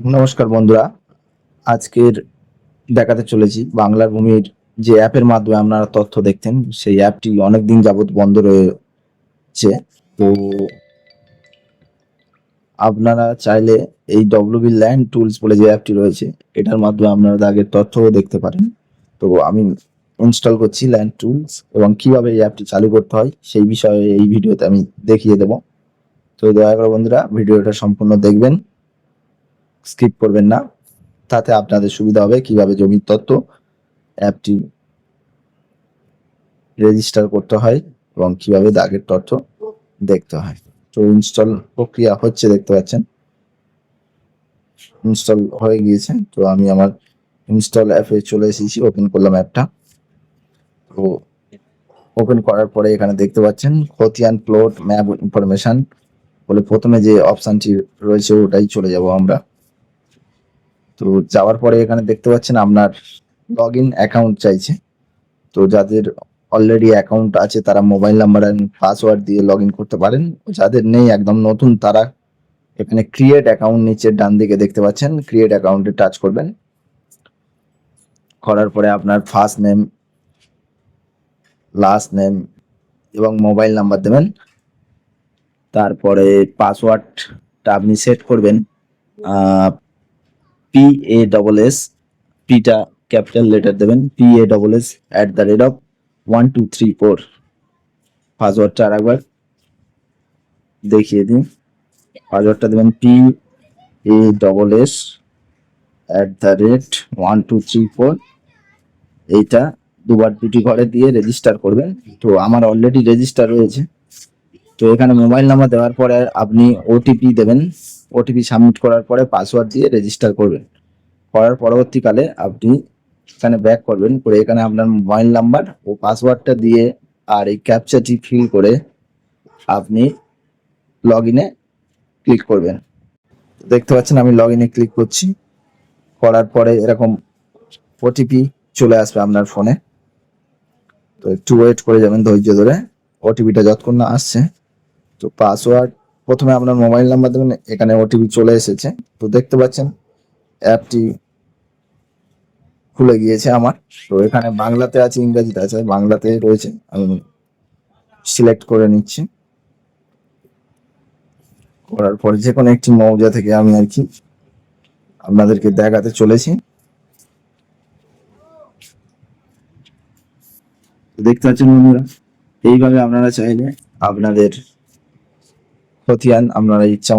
নমস্কার বন্ধুরা। আজকের দেখাতে চলেছি বাংলার ভূমির যে অ্যাপের মাধ্যমে আপনারা তথ্য দেখতেন সেই অ্যাপটি অনেকদিন যাবত বন্ধ রয়েছে। তো আপনারা চাইলে এই ডব্লিউবি ল্যান্ড টুলস বলে যে অ্যাপটি রয়েছে, এটার মাধ্যমে আপনারা আগের তথ্যও দেখতে পারেন। তো আমি ইনস্টল করছি ল্যান্ড টুলস এবং কীভাবে এই অ্যাপটি চালু করতে হয়, সেই বিষয়ে এই ভিডিওতে আমি দেখিয়ে দেব। তো দয়া করে বন্ধুরা, ভিডিওটা সম্পূর্ণ দেখবেন। স্কিপ করবেন না। তাতে আপনাদের সুবিধা হবে কীভাবে জমির তত্ত্ব অ্যাপটি রেজিস্টার করতে হয় এবং কীভাবে দাগের তথ্য দেখতে হয়। তো ইনস্টল প্রক্রিয়া হচ্ছে, দেখতে পাচ্ছেন। ইনস্টল হয়ে গিয়েছে। তো আমি আমার ইনস্টল অ্যাপে চলে এসেছি ওপেন করলাম অ্যাপটা তো ওপেন করার পরে এখানে দেখতে পাচ্ছেন খতিয়ান প্লট ম্যাপ ইনফরমেশন বলে প্রথমে যে অপশানটি রয়েছে, ওটাই চলে যাব আমরা। তো যাওয়ার পরে এখানে দেখতে পাচ্ছেন আপনার লগ ইন অ্যাকাউন্ট চাইছে। তো যাদের অলরেডি অ্যাকাউন্ট আছে, তারা মোবাইল নাম্বার অ্যান্ড পাসওয়ার্ড দিয়ে লগ ইন করতে পারেন। যাদের নেই, একদম নতুন, তারা এখানে ক্রিয়েট অ্যাকাউন্ট নিচের ডান দিকে দেখতে পাচ্ছেন। ক্রিয়েট অ্যাকাউন্টে টাচ করবেন। করার পরে আপনার ফার্স্ট নেম লাস্ট নেম এবং মোবাইল নাম্বার দেবেন। তারপরে পাসওয়ার্ডটা আপনি সেট করবেন। পি এ ডবল এস পিটা ক্যাপিটাল লেটার দেবেন P A double S at the rate of one two three four পাসওয়ার্ডটা আর একবার দেখিয়ে দিন পাসওয়ার্ডটা দেবেন P A double S at the rate one two three four এইটা দুবার দুটি ঘরে দিয়ে রেজিস্টার করবেন। তো আমার অলরেডি রেজিস্টার রয়েছে। তো এখানে মোবাইল নাম্বার দেওয়ার পরে আপনি ওটিপি দেবেন। ওটিপি সাবমিট করার পরে পাসওয়ার্ড দিয়ে রেজিস্টার করবেন। করার পরবর্তীকালে আপনি এখানে ব্যাক করবেন। করে এখানে আপনার মোবাইল নাম্বার ও পাসওয়ার্ডটা দিয়ে আর এই ক্যাপচারটি ফিল করে আপনি লগ ইনে ক্লিক করবেন। দেখতে পাচ্ছেন আমি লগ ইনে ক্লিক করছি। করার পরে এরকম ওটিপি চলে আসবে আপনার ফোনে তো একটু ওয়েট করে যাবেন ধৈর্য ধরে। ওটিপিটা যতক্ষণ না আসছে তো পাসওয়ার্ড প্রথমে আপনার মোবাইল নাম্বার দেবেন, এখানে ওটিপি চলে এসেছে। তো দেখতে পাচ্ছেন অ্যাপটি খুলে গিয়েছে আমার। তো এখানে বাংলাতে আছে, ইংরেজিতে আছে, বাংলাতে রয়েছে। আমি সিলেক্ট করে নিচ্ছি। করার পরে যে কোনো একটি মৌজা থেকে আমি আর কি আপনাদেরকে দেখাতে চলেছি। দেখতে পাচ্ছেন বন্ধুরা, এইভাবে আপনারা চাইলে আপনাদের খতিয়ান আপনারা ইচ্ছা